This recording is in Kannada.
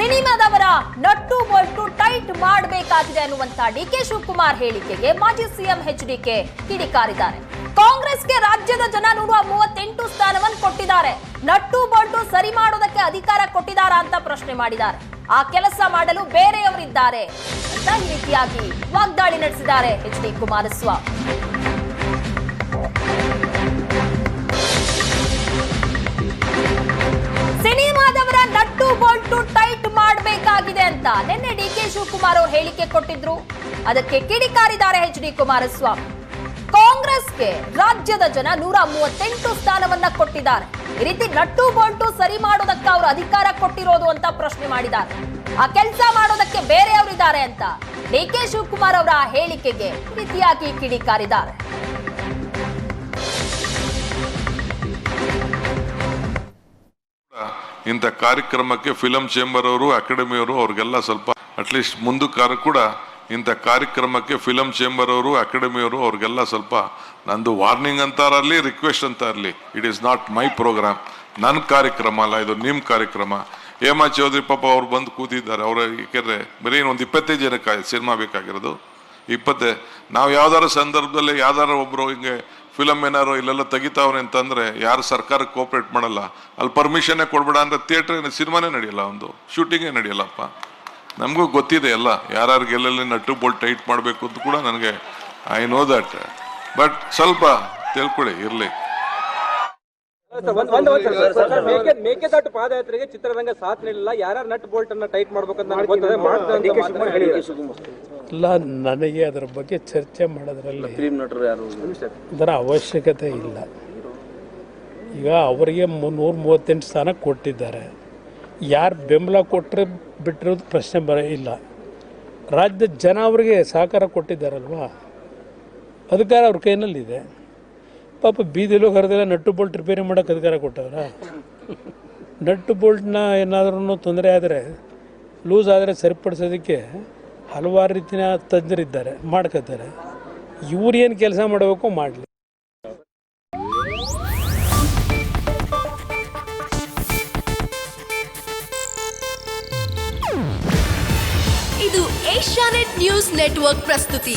ಸಿನಿಮಾದವರ ನಟ್ಟು ಬೋಲ್ಟು ಟೈಟ್ ಮಾಡಬೇಕಾಗಿದೆ ಅನ್ನುವಂತ ಡಿ ಕೆ ಶಿವಕುಮಾರ್ ಹೇಳಿಕೆಗೆ ಮಾಜಿ ಸಿಎಂ ಎಚ್ ಡಿ ಕೆ ಕಿಡಿಕಾರಿದ್ದಾರೆ. ಕಾಂಗ್ರೆಸ್ಗೆ ರಾಜ್ಯದ ಜನ ನೂರ ಮೂವತ್ತೆಂಟು ಸ್ಥಾನವನ್ನು ಕೊಟ್ಟಿದ್ದಾರೆ. ನಟ್ಟು ಬೋಲ್ಟು ಸರಿ ಮಾಡೋದಕ್ಕೆ ಅಧಿಕಾರ ಕೊಟ್ಟಿದ್ದಾರಾ ಅಂತ ಪ್ರಶ್ನೆ ಮಾಡಿದ್ದಾರೆ. ಆ ಕೆಲಸ ಮಾಡಲು ಬೇರೆಯವರಿದ್ದಾರೆ ಅಂತ ಈ ರೀತಿಯಾಗಿ ವಾಗ್ದಾಳಿ ನಡೆಸಿದ್ದಾರೆ ಎಚ್ ಡಿ ಕುಮಾರಸ್ವಾಮಿ. ಸಿನಿಮಾದವರ ನಟ್ಟು ಬೋಲ್ಟು ಮಾಡಬೇಕಾಗಿದೆ ಅಂತ ನಿನ್ನೆ ಡಿ ಕೆ ಶಿವಕುಮಾರ್ ಅವರು ಹೇಳಿಕೆ ಕೊಟ್ಟಿದ್ರು. ಅದಕ್ಕೆ ಕಿಡಿಕಾರಿದ್ದಾರೆ ಎಚ್ ಡಿ ಕುಮಾರಸ್ವಾಮಿ. ಕಾಂಗ್ರೆಸ್ಗೆ ರಾಜ್ಯದ ಜನ ನೂರ ಮೂವತ್ತೆಂಟು ಸ್ಥಾನವನ್ನ ಕೊಟ್ಟಿದ್ದಾರೆ. ಈ ರೀತಿ ನಟ್ಟು ಬೋಲ್ಟು ಸರಿ ಮಾಡೋದಕ್ಕೆ ಅವರು ಅಧಿಕಾರ ಕೊಟ್ಟಿರೋದು ಅಂತ ಪ್ರಶ್ನೆ ಮಾಡಿದ್ದಾರೆ. ಆ ಕೆಲಸ ಮಾಡೋದಕ್ಕೆ ಬೇರೆಯವರಿದ್ದಾರೆ ಅಂತ ಡಿ ಕೆ ಶಿವಕುಮಾರ್ ಅವರ ಹೇಳಿಕೆಗೆ ರೀತಿಯಾಗಿ ಕಿಡಿಕಾರಿದ್ದಾರೆ. ಇಂಥ ಕಾರ್ಯಕ್ರಮಕ್ಕೆ ಫಿಲಂ ಚೇಂಬರ್ ಅವರು ಅಕಾಡೆಮಿಯವರು ಅವ್ರಿಗೆಲ್ಲ ಸ್ವಲ್ಪ ಅಟ್ಲೀಸ್ಟ್ ಮುಂದಕ್ಕಾರ ಕೂಡ ಇಂಥ ಕಾರ್ಯಕ್ರಮಕ್ಕೆ ಫಿಲಂ ಚೇಂಬರ್ ಅವರು ಅಕಾಡೆಮಿಯವರು ಅವ್ರಿಗೆಲ್ಲ ಸ್ವಲ್ಪ ನಂದು ವಾರ್ನಿಂಗ್ ಅಂತಾರಲ್ಲಿ ರಿಕ್ವೆಸ್ಟ್ ಅಂತ ಇರಲಿ it is not my programme ನನ್ನ ಕಾರ್ಯಕ್ರಮ ಅಲ್ಲ, ಇದು ನಿಮ್ಮ ಕಾರ್ಯಕ್ರಮ. ಹೇಮಾ ಚೌಧರಿ ಪಾಪ ಅವ್ರು ಬಂದು ಕೂತಿದ್ದಾರೆ. ಅವರ ಏಕೆಂದರೆ ಬರೀ ಒಂದು ಇಪ್ಪತ್ತೈದು ಜನಕ್ಕೆ ಸಿನಿಮಾ ಬೇಕಾಗಿರೋದು. ಇಪ್ಪತ್ತೇ ನಾವು ಯಾವ್ದಾರ ಸಂದರ್ಭದಲ್ಲಿ ಯಾವ್ದಾರ ಒಬ್ಬರು ಹಿಂಗೆ ಫಿಲಮ್ ಏನಾರು ಇಲ್ಲೆಲ್ಲ ತೆಗಿತಾವ್ರೆ ಅಂತಂದ್ರೆ ಯಾರು ಸರ್ಕಾರಕ್ಕೆ ಕೋಪರೇಟ್ ಮಾಡಲ್ಲ. ಅಲ್ಲಿ ಪರ್ಮಿಷನ್ನೇ ಕೊಡ್ಬೇಡ ಅಂದ್ರೆ ಥಿಯೇಟರ್ ಸಿನಿಮಾನೇ ನಡೆಯಲ್ಲ ಒಂದು. ಶೂಟಿಂಗೇ ನಡೆಯಲ್ಲಪ್ಪ. ನಮಗೂ ಗೊತ್ತಿದೆ ಎಲ್ಲ. ಯಾರ್ಯಾರಿಗೆ ಎಲ್ಲೆಲ್ಲಿ ನಟ್ಟು ಬೋಲ್ಟ್ ಟೈಟ್ ಮಾಡಬೇಕು ಅಂತ ಕೂಡ ನನಗೆ ಐ ನೋ ದಟ್ ಬಟ್ ಸ್ವಲ್ಪ ತಿಳ್ಕೊಳ್ಳಿ, ಇರಲಿ ಸರ್, ಒಂದ್- ಒಂದ್ ಒಂದ್ ಸರ್, ಸರ್, ಸರ್, ಮೇಕೆ ಮೇಕೆದಾಟು ಪಾದಯಾತ್ರೆಗೆ ಚಿತ್ರರಂಗ ಸಾಥ್ ನೀಡಿಲ್ಲ. ಯಾರ್ಯಾರು ನಟ್ ಬೋಲ್ಟ್ ಅನ್ನ ಟೈಟ್ ಮಾಡ್ಬೇಕಂತ ನನಗೆ ಗೊತ್ತಿದೆ. ಮಾಡ್ತಾರೆ ಅಂತ ಮಾತನ್ನ ಇಲ್ಲ ನನಗೆ ಅದರ ಬಗ್ಗೆ ಚರ್ಚೆ ಮಾಡೋದ್ರಲ್ಲಿ ಅದರ ಅವಶ್ಯಕತೆ ಇಲ್ಲ. ಈಗ ಅವರಿಗೆ ಮುನ್ನೂರ ಮೂವತ್ತೆಂಟು ಸ್ಥಾನ ಕೊಟ್ಟಿದ್ದಾರೆ. ಯಾರು ಬೆಂಬಲ ಕೊಟ್ಟರೆ ಬಿಟ್ಟಿರೋದು ಪ್ರಶ್ನೆ ಬರ ಇಲ್ಲ. ರಾಜ್ಯದ ಜನ ಅವರಿಗೆ ಸಹಕಾರ ಕೊಟ್ಟಿದ್ದಾರಲ್ವಾ? ಅಧಿಕಾರ ಅವ್ರ ಕೈನಲ್ಲಿದೆ. ಪಾಪ ಬೀದಿಲು ಕರೆದಿಲ್ಲ ನಟ್ಟು ಬೋಲ್ಟ್ ರಿಪೇರಿ ಮಾಡೋಕೆ ಅಧಿಕಾರ ಕೊಟ್ಟವ್ರ? ನಟ್ಟು ಬೋಲ್ಟ್ನ ಏನಾದ್ರೂ ತೊಂದರೆ ಆದರೆ, ಲೂಸ್ ಆದರೆ ಸರಿಪಡಿಸೋದಕ್ಕೆ ಹಲವಾರು ರೀತಿಯ ತಜ್ಞರಿದ್ದಾರೆ ಮಾಡ್ಕೋತಾರೆ ಇವ್ರು ಏನು ಕೆಲಸ ಮಾಡಬೇಕು ಮಾಡಲಿ. ಇದು ಏಷ್ಯಾನೆಟ್ ನ್ಯೂಸ್ ನೆಟ್ವರ್ಕ್ ಪ್ರಸ್ತುತಿ.